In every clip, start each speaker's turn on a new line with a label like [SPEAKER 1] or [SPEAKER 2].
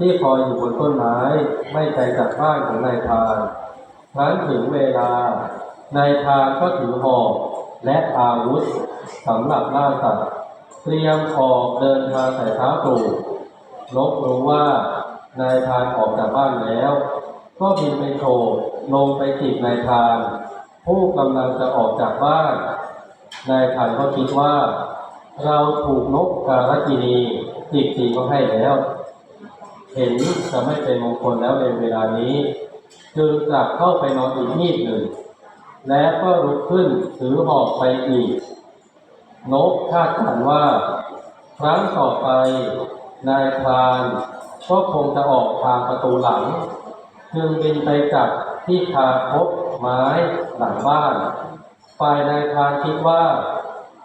[SPEAKER 1] ที่คอยอยู่บนต้นไม้ไม่ไกลจากบ้านของนายพานครั้นถึงเวลานายพานก็ถือหอกและอาวุธสำหรับล่าสัตว์เตรียมออกเดินทางใส่เท้าตรู่นกรู้ว่านายพานออกจากบ้านแล้ว ก็บินไปโผล่ลงไปจีบนายพาน ผู้กำลังจะออกจากบ้าน นายพานก็คิดว่า เราถูกนกการกินีจีบจีบมาให้แล้ว เห็นจะไม่เป็นมงคลแล้วในเวลานี้จึงกลับเข้าไปนอนอีกนีดหนึ่ง และก็ลุกขึ้นถือหอกไปอีก นกคาดการว่า ครั้งต่อไป นายพรานก็คงจะออกทางประตูหลัง จึงบินไปจับที่คาพบไม้หลังบ้าน ฝ่ายนายพรานคิดว่า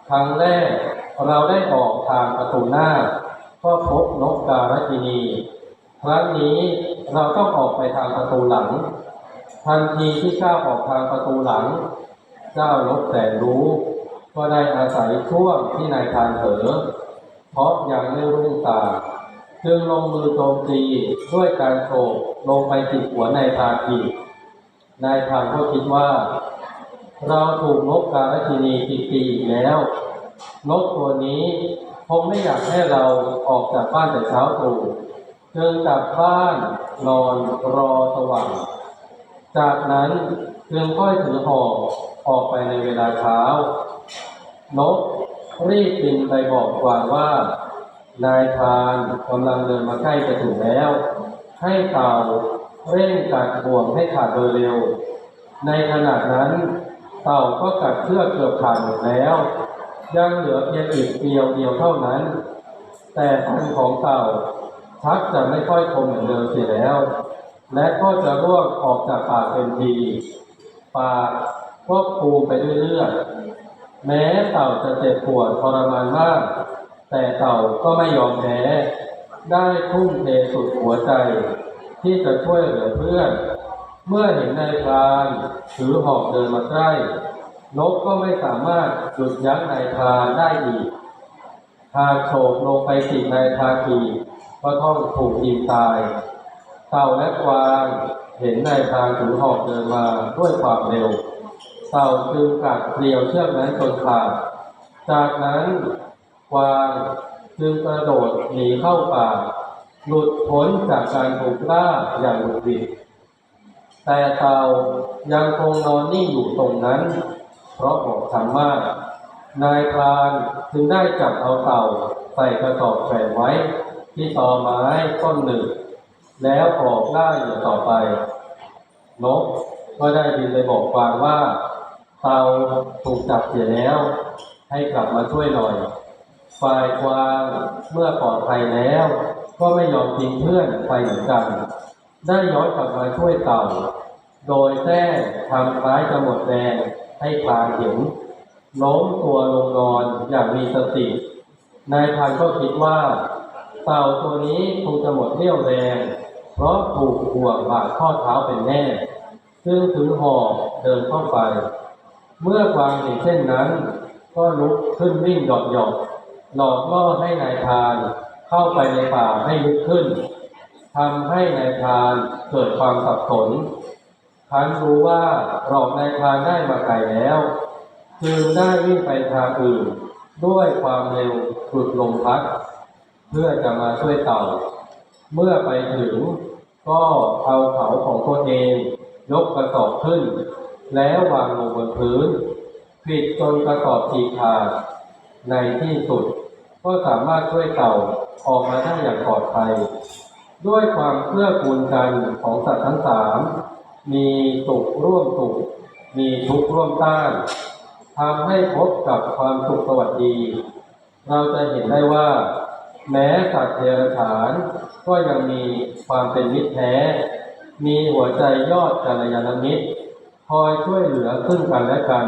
[SPEAKER 1] ครั้งแรกเราได้ออกทางประตูหน้า ก็พบนกการกินี ครั้งนี้เราต้องออกไปทางประตูหลัง ทันทีที่ก้าวออกทางประตูหลัง เจ้านกแสนรู้ก็ได้อาศัยช่วงที่นายพรานเผลอเพราะยังไม่รุ่งตาจึงลงมือโจมตีด้วยการโฉบลงไปจิกหัวนายพรานอีกนายพรานก็คิดว่า เราถูกนกการชินีจิตีอีกแล้วนกตัวนี้คงไม่อยากให้เราออกจากบ้านแต่เช้าตรู่ จึงกลับบ้านนอนรอสว่าง จากนั้นจึงค่อยถือหอกออกไปในเวลาเช้านกรีบบินไปบอกกวางว่า นายพรานกำลังเดินมาใกล้จะถึงแล้ว ให้เต่าเร่งกัดบ่วงให้ขาดโดยเร็ว ในขณะนั้น เต่าก็กัดเชือกเกือบขาดหมดแล้ว ยังเหลือเพียงอีกเดียวเดียวเท่านั้น แต่พันของเต่า ชักจะไม่ค่อยคมเหมือนเดิมเสียแล้ว และก็จะร่วงออกจากปากเป็นที ปากก็ปูไปด้วยเลือด แม้เต่าจะเจ็บปวดทรมานมาก แต่เต่าก็ไม่ยอมแพ้ ได้ทุ่มเทสุดหัวใจ ที่จะช่วยเหลือเพื่อน เมื่อเห็นนายพรานถือหอกเดินมาใกล้ นกก็ไม่สามารถหยุดยั้งนายพรานได้อีกหากโฉบลงไปติดนายพรานอี กก็ต้องถูกยิงตายเต่าและกวางเห็นนายพรานถือหอกเดินมาด้วยความเร็ว เต่าจึงกัดเกลียวเชือกนั้นจนขาด จากนั้นกวางจึงกระโดดหนีเข้าป่า หลุดพ้นจากการถูกล่าอย่างหวุดหวิดแต่เต่ายังคงนอนนิ่งอยู่ตรงนั้น เพราะบอกช้ำมากนายพรานจึงได้จับเอาเต่าใส่กระสอบแขวนไว้ ที่ตอไม้ต้นหนึ่ง แล้วออกล่าอยู่ต่อไป นกก็ได้บินไปบอกกวางว่าเต่าถูกจับเสียแล้ว ให้กลับมาช่วยหน่อย ฝ่ายกวางเมื่อปลอดภัยแล้ว ก็ไม่ยอมทิ้งเพื่อนไปเหมือนกัน ได้ย้อนกลับมาช่วยเต่า โดยแท้ทำคล้ายจะหมดแรงให้พรานเห็นโน้มตัวลงนอนอย่างมีสติ นายพรานก็คิดว่า เต่าตัวนี้คงจะหมดเรี่ยวแรง เพราะถูกห่วงบาดข้อเท้าเป็นแน่ซึ่งถือหอกเดินเข้าไป เมื่อกวางเห็นเช่นนั้น ก็ลุกขึ้นวิ่งหยอกหยอกหลอกล่อให้นายพานเข้าไปในป่าให้ลึกขึ้นทำให้นายพานเกิดความสับสนคันรู้ว่าหลอกนายพานได้มาไกลแล้วจึงได้วิ่งไปทางอื่น ด้วยความเร็วสุดลมพัด พื่อจะมาช่วยเต่า เมื่อไปถึงก็เอาเขาของตัวเอง ยกกระสอบขึ้น แล้ววางลงบนพื้นปิดจนกระสอบฉีกขาด ในที่สุดก็สามารถช่วยเต่าออกมาได้อย่างปลอดภัย ด้วยความเพื่อกูลกันของสัตว์ทั้งสามมีสุขร่วมสุข มีทุกข์ร่วมต้านทำให้พบกับความสุขสวัสดี เราจะเห็นได้ว่า แม้สัตว์เดรัจฉานก็ยังมีความเป็นมิตรแท้ มีหัวใจยอดกัลยาณมิตร คอยช่วยเหลือซึ่งกันและกัน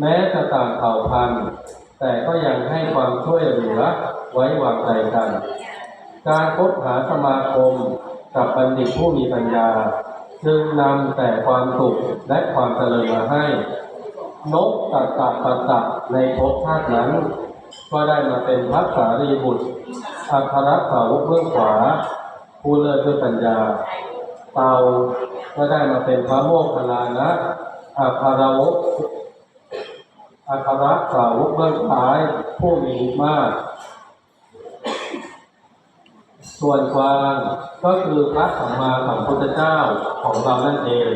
[SPEAKER 1] แม้จะต่างเผ่าพันธุ์ แต่ก็ยังให้ความช่วยเหลือไว้วางใจกัน การคบหาสมาคมกับบัณฑิตผู้มีปัญญา จึงนำแต่ความสุขและความเจริญมาให้ นกตัดตัดตัดตัดในภพชาตินั้น ก็ได้มาเป็นพระสารีบุตรอัครสาวกเบื้องขวา ผู้เลิศด้วยปัญญา เตาก็ได้มาเป็นพระโมคคัลลานะอาคารวกอาคารักสาวกเบื้องท้าย ผู้มีมาก ส่วนกวางก็คือพระสัมมาสัมพุทธเจ้าของเรานั่นเอง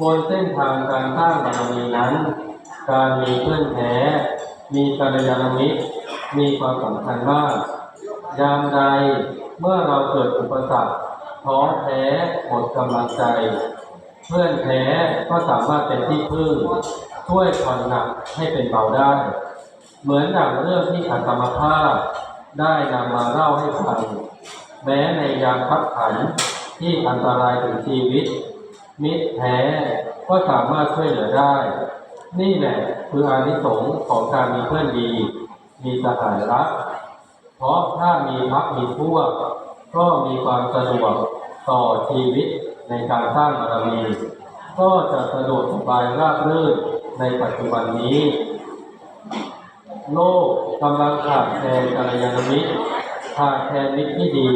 [SPEAKER 1] บนเส้นทางการสร้างบารมีนั้น การมีเพื่อนแท้ มีกัลยาณมิตรมีความสำคัญมากยามใดเมื่อเราเกิดอุปสรรคท้อแท้หมดกำลังใจ เพื่อนแท้ก็สามารถเป็นที่พึ่ง ช่วยผ่อนหนักให้เป็นเบาได้ เหมือนดังเรื่องที่อัตมภาพได้นำมาเล่าให้ฟังแม้ในยามขับขันที่อันตรายถึงชีวิต มิตรแท้ก็สามารถช่วยเหลือได้ นี่แหละคืออานิสงส์ของการมีเพื่อนดี มีสหายรัก เพราะถ้ามีพักมีพวก ก็มีความสะดวกต่อชีวิตในการสร้างบารมี ก็จะสะดวกสบายราบรื่นในปัจจุบันนี้ โลกกำลังขาดแคลนกัลยาณมิตรขาดแคลนมิตรที่ดี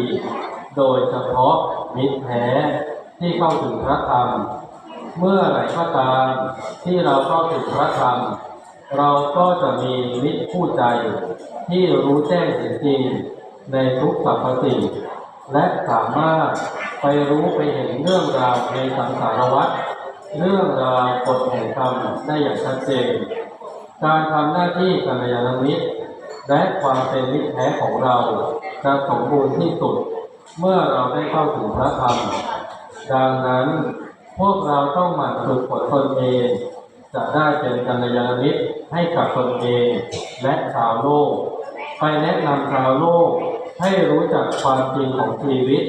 [SPEAKER 1] โดยเฉพาะมิตรแท้ที่เข้าถึงพระธรรม เมื่อไหร่ก็ตามที่เราเข้าถึงพระธรรม เราก็จะมีมิตรคู่ใจ ที่รู้แจ้งเห็นจริงในทุกสรรพสิ่งและสามารถไปรู้ไปเห็นเรื่องราวในสังสารวัฏเรื่องราวกฎแห่งกรรมได้อย่างชัดเจน การทำหน้าที่กัลยาณมิตร และความเป็นมิตรแท้ของเราจะสมบูรณ์ที่สุด เมื่อเราได้เข้าถึงพระธรรม ดังนั้น พวกเราต้องหมั่นฝึกฝนตนเอง จะได้เป็นกัลยาณมิตรให้กับตนเองและชาวโลก ไปแนะนำชาวโลก ให้รู้จักความจริงของชีวิต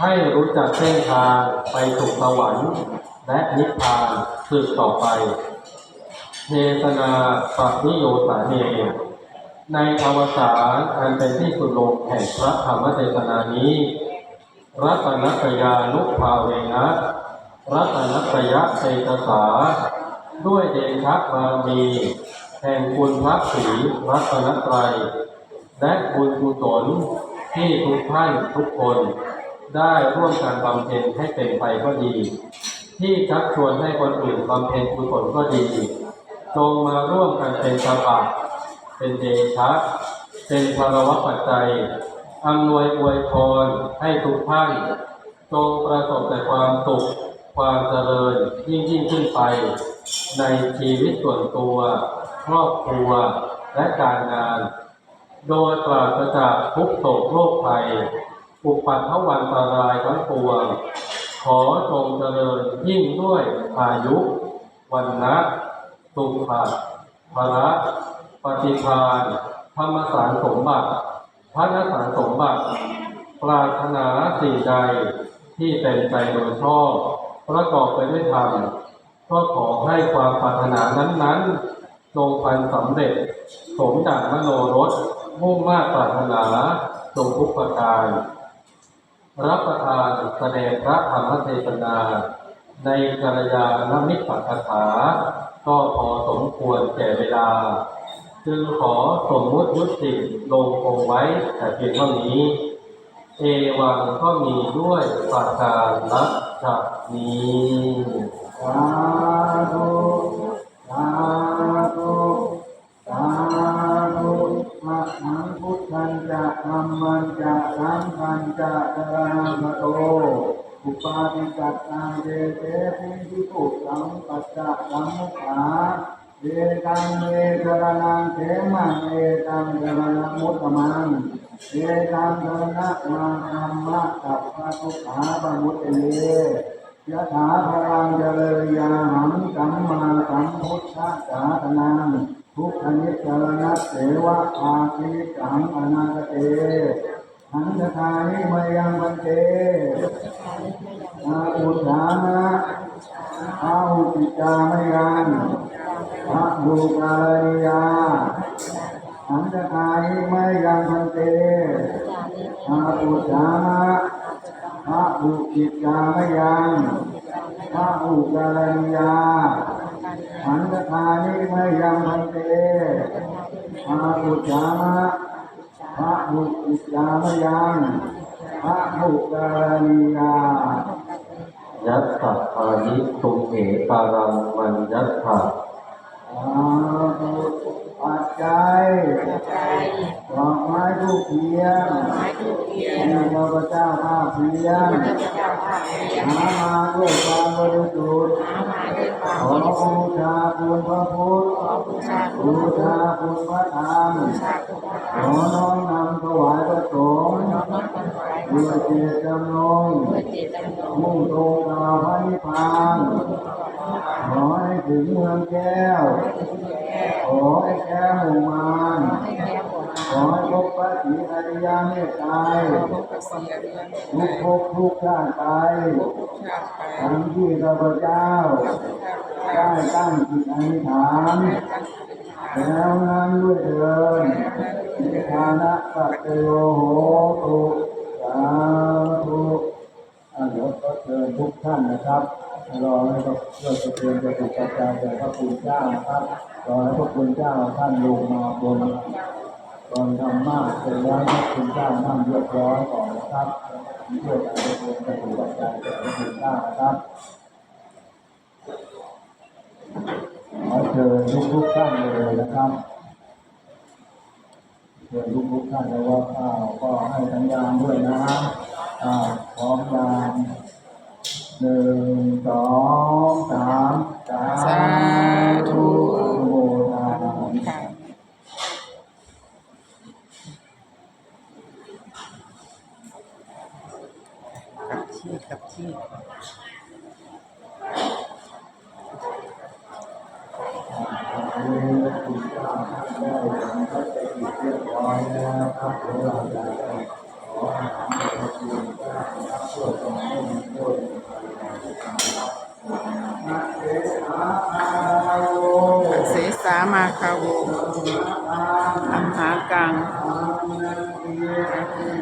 [SPEAKER 1] ให้รู้จักเส้นทางไปสู่สวรรค์ และนิพพานสืบต่อไปเทศนาปฏิโยสาเนในอวสานอันเป็นที่สุดลงแห่งพระธรรมเทศนานี้ รัตนัตยานุภาเวนะ รัตนัตยะเตตสา ด้วยเดชะบารมี แห่งคุณพระศรีรัตนตรัย และบุญกุศลที่ทุกท่านทุกคน ได้ร่วมกันบำเพ็ญให้เป็นไปก็ดี ที่ชักชวนให้คนอื่นบำเพ็ญกุศลก็ดีจงมาร่วมกันเป็นสบะเป็นเดชะเป็นภารวะปัจจัยอำนวยอวยพรให้ทุกท่านจงประสบแต่ความสุข ความเจริญยิ่งยิ่งขึ้นไป ในชีวิตส่วนตัว ครอบครัวและการงาน โดยปราศจากทุกโศกโรคภัยอุปัตถวันตรายทั้งปวง ขอจงเจริญยิ่งด้วยอายุวันนะสุขะพละปฏิภาณธรรมสารสมบัติพระนสารสมบัติ ปรารถนาสิ่งใดที่เป็นใจโดยชอบ ประกอบไปด้วยธรรมก็ขอให้ความปรารถนานั้นๆจงพันสำเร็จ สมดังมโนรสมุ่งมา่ปรารถนาจงทุกประการ รับประทานแสดงพระธรรมเทศนา ในกัลยาณมิตรปัคถาก็พอสมควรแก่เวลา จึงขอสมมุติยุติลงคงไว้แต่เพียงเท่านี้ เอวังก็มีด้วยประการลั ชนี้
[SPEAKER 2] สาธุสาธุสาธุมะหังพุทธันจะธัมมันจะสังฆันจะสรณังโตอุปาทิกัตตังเดเตปิภิกขุสังปัจจะสัมมุขาเดตังเวสรณังเขมังเอตังสรณมุตตมัง เอตังสรณะมาธรรมะสัพพะทุกขาปมุตเตเยยะถาพลังเจริญยาหังสัมมาสัมพุทธะสาธนังทุกขนิจรณะเสวะอาทิสังอนาคเตหันตทานิมยังพันเตอาอุทานะอาหุติจามยังพระบุกาลยา หันตทานิไม่ยังพันเตอาอุทานะพระบุกิจามยังพระอุกาลัญญาหันตทานิไม่ยังพันเตพระอุจามะพระบุกิจามยังพระหุการณียา
[SPEAKER 1] ยัสสะพานิตุเขปารังมันยัสสะ
[SPEAKER 2] สาธุ ปัจจัยดอกไม้ทูกเทียนที่ข้าพเจ้าภาพเพียนหามาด้วยความบริสุทธิ์ขอบูชาคุณพระพุทธบูชาคุณพระธรรมขอน้อมนำถวายพระสงฆ์ด้วยเจตจำนงมุ่งตรงต่อพระนิพพานขอให้ถึงเมืองแก้ว ขอให้แก้หมู่มารขอให้พบพระศรีอริยเมตไตรทุกภพทุกชาติไปทั้งที่ข้าพเจ้าได้ตั้งจิตอธิษฐานแล้วนั้นด้วยเถิดฐานะสัตโยโหตุสาธุอะเดี๋ยวก็เชิญทุกท่านนะครับรอให้พระเพื่อจะเชิญจะถูกกระจายแด่พระคุณเจ้านะครับ รอให้พระคุณเจ้าท่านลงมาบนตอนธรรมะเสร็จแล้วพระคุณเจ้าท่านเรียบร้อยก่อนนะครับเพื่อจะเชิญจะถูกกระจายแด่พระคุณเจ้านะครับขอเชิญทุกทุกๆท่านเลยนะครับเชิญทุกทุกๆท่านแล้วว่าข้าวก็ให้สัญญาณด้วยนะอ่าพร้อมกันหนึ่งสองสามสาม นา
[SPEAKER 3] ค่ะ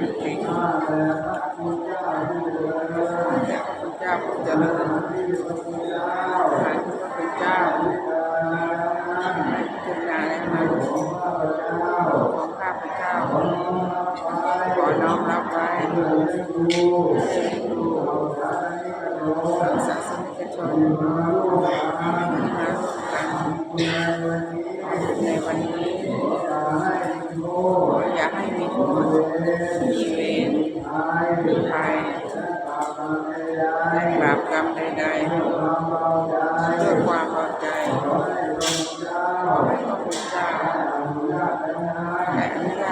[SPEAKER 2] เจ้า
[SPEAKER 3] ผู้เจริญหายพระพุทธเจ้าให้พิจารณาและมาของข้าพเจ้า ขอน้อมรับไว้ศาสนิกชนที่มาร่วมกัน มใดๆด้วยความพอใจขอให้พระคุณเจ้าและอนุญา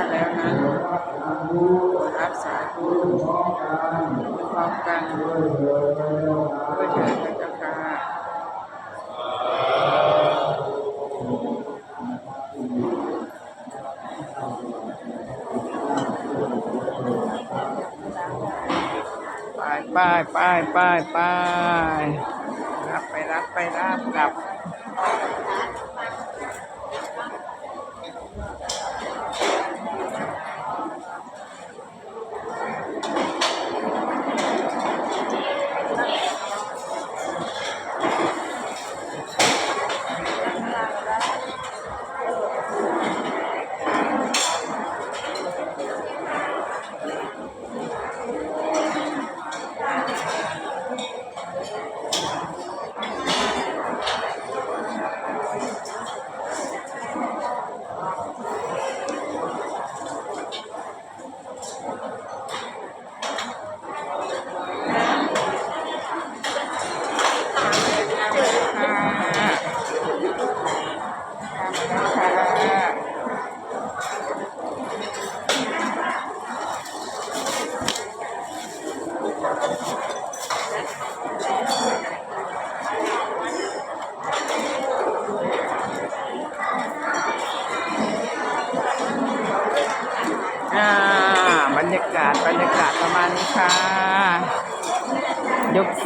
[SPEAKER 3] ตแล้วนั้นรดรับสาธุพร้อมกัน ไปไปไปรับไปรับไปรับกลับ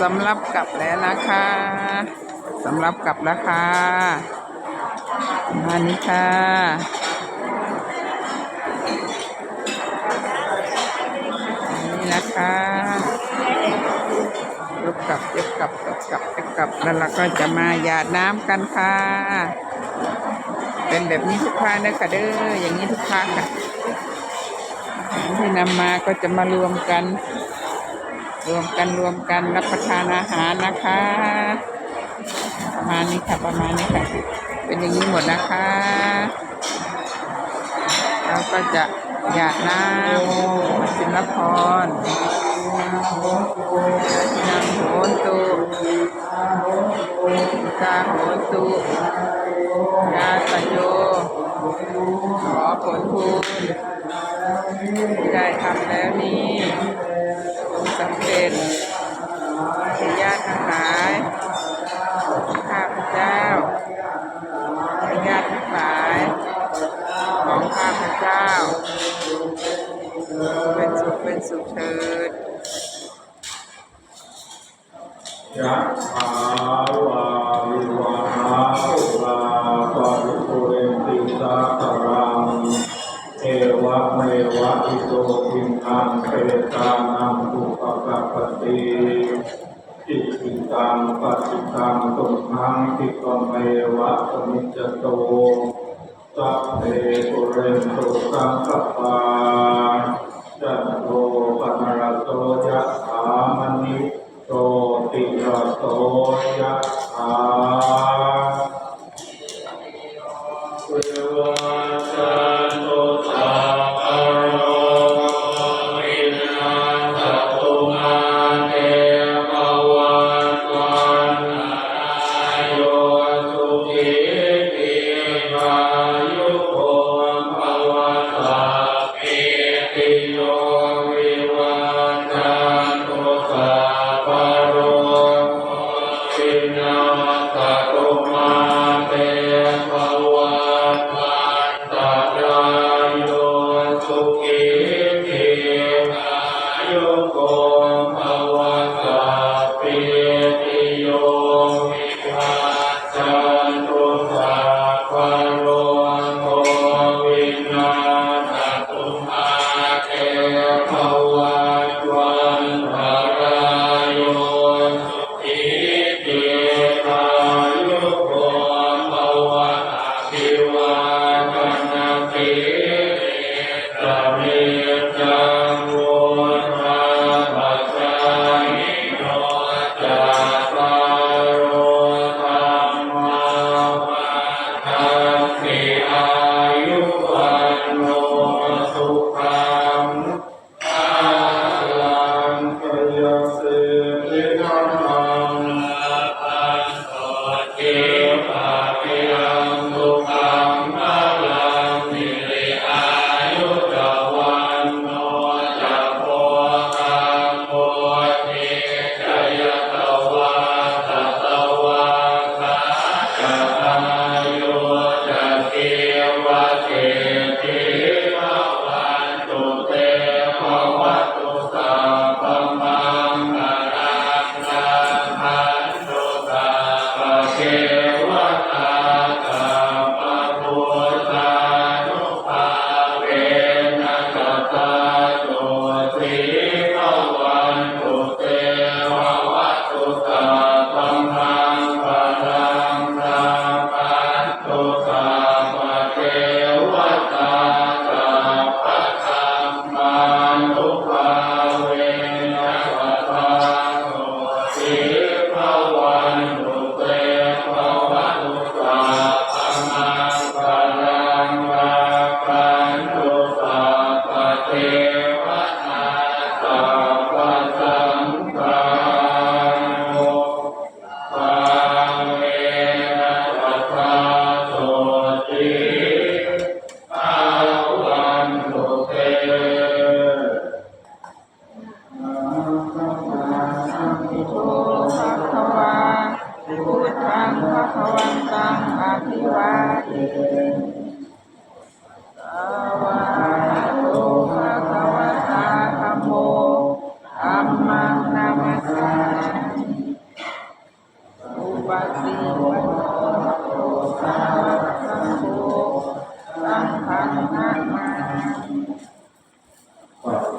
[SPEAKER 3] สำหรับกลับแล้วนะคะสำหรับกลับแล้วค่ะมานี้ค่ะนี่นะคะยกกลับยกกลับยกกลับยกกลับแล้วเราก็จะมาหยาดน้ำกันค่ะ เป็นแบบนี้ทุกครั้งนะคะเด้ออย่างนี้ทุกครั้งค่ะที่นำมาก็จะมารวมกัน
[SPEAKER 4] รวมกันรวมกันรับประทานอาหารนะคะ ประมาณนี้ค่ะประมาณนี้ค่ะ เป็นอย่างนี้หมดนะคะ เราก็จะหยาดน้ำสินพรนางโหนตุตาโหนตุยาตโยขอผลบุญที่ได้ทำแล้วนี้ เร็จแก่ญาติทั้งหลายข้าพเจ้าและญาติทั้งหลายของข้าพเจ้า เป็นสุขเป็นสุขเถิด
[SPEAKER 5] โตยะถา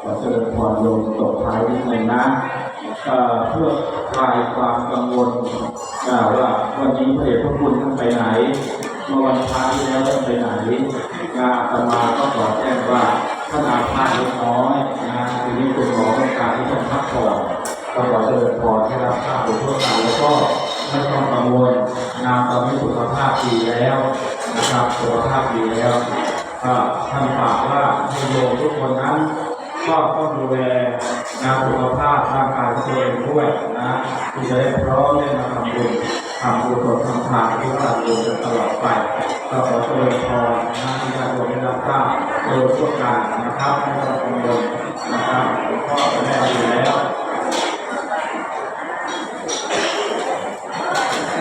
[SPEAKER 5] อเจริญพรโยมตบท้ายนิดหนึ่งนะเพื่อคลายความกังวลว่าวันนี้พระเดชพระคุณท่านไปไหนเมื่อวันพระที่แล้วท่านไปไหนงานอาตมาก็ขอแจ้งว่าท่านอาพาธเล็กน้อยนะทีนี้คุณหมอต้องการที่ท่านพักผ่อนก็ขอเจริญพรให้รับทราบโดยทั่วกันแล้วก็ไม่ต้องกังวลนามตอนนี้สุขภาพดีแล้วนะครับสุขภาพดีแล้วก็ท่านฝากว่าให้โยมทุกคนนั้น ก็ต้องดูแลงานสุขภาพร่างกายตัวเองด้วยนะที่จะได้พร้อมได้มาทำบุญทำบุญตทำทานที่เราดูกันตลอดไปก็ขอเจริญพรนะที่ญาติโยมได้รับทราบโดยทั่วกันนะครับไม่ต้องกังวลนะครับก็แม่ดีแล้ว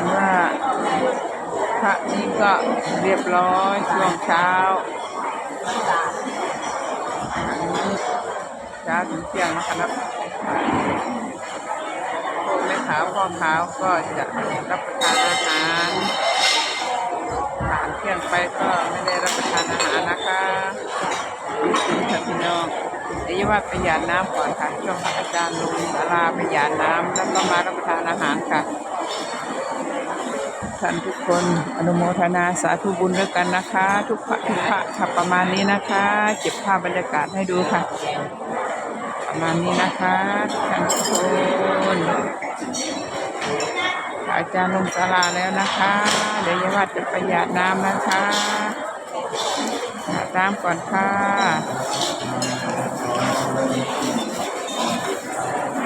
[SPEAKER 3] นว่าพระนี่ก็เรียบร้อยช่วงเช้า ถึงเที่ยงนะครับพวกแม่ขาวพ่อขาก็จะรับประทานอาหารผ่านเที่ยงไปก็ไม่ได้รับประทานอาหารนะคะคุณค่ะพี่น้องเดี๋ยวว่าไปหยาดน้ำก่อนค่ะ ช่วงพระอาจารย์ลงศาลาไปหยาดน้ำแล้วก็มารับประทานอาหารค่ะท่านทุกคนอนุโมทนาสาธุบุญด้วยกันนะคะ ทุกพระทุกพระค่ะประมาณนี้นะคะ เก็บภาพบรรยากาศให้ดูค่ะ ประมาณนี้นะคะท่านทุกคนอาจารย์ลงศาลาแล้วนะคะ เดี๋ยวยาวัดจะประหยัดน้ำนะคะหาน้ำก่อนค่ะ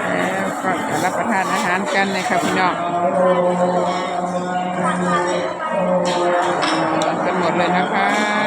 [SPEAKER 3] แล้วก็จะรับประทานอาหารกันเลยค่ะพี่น้องกันหมดเลยนะคะ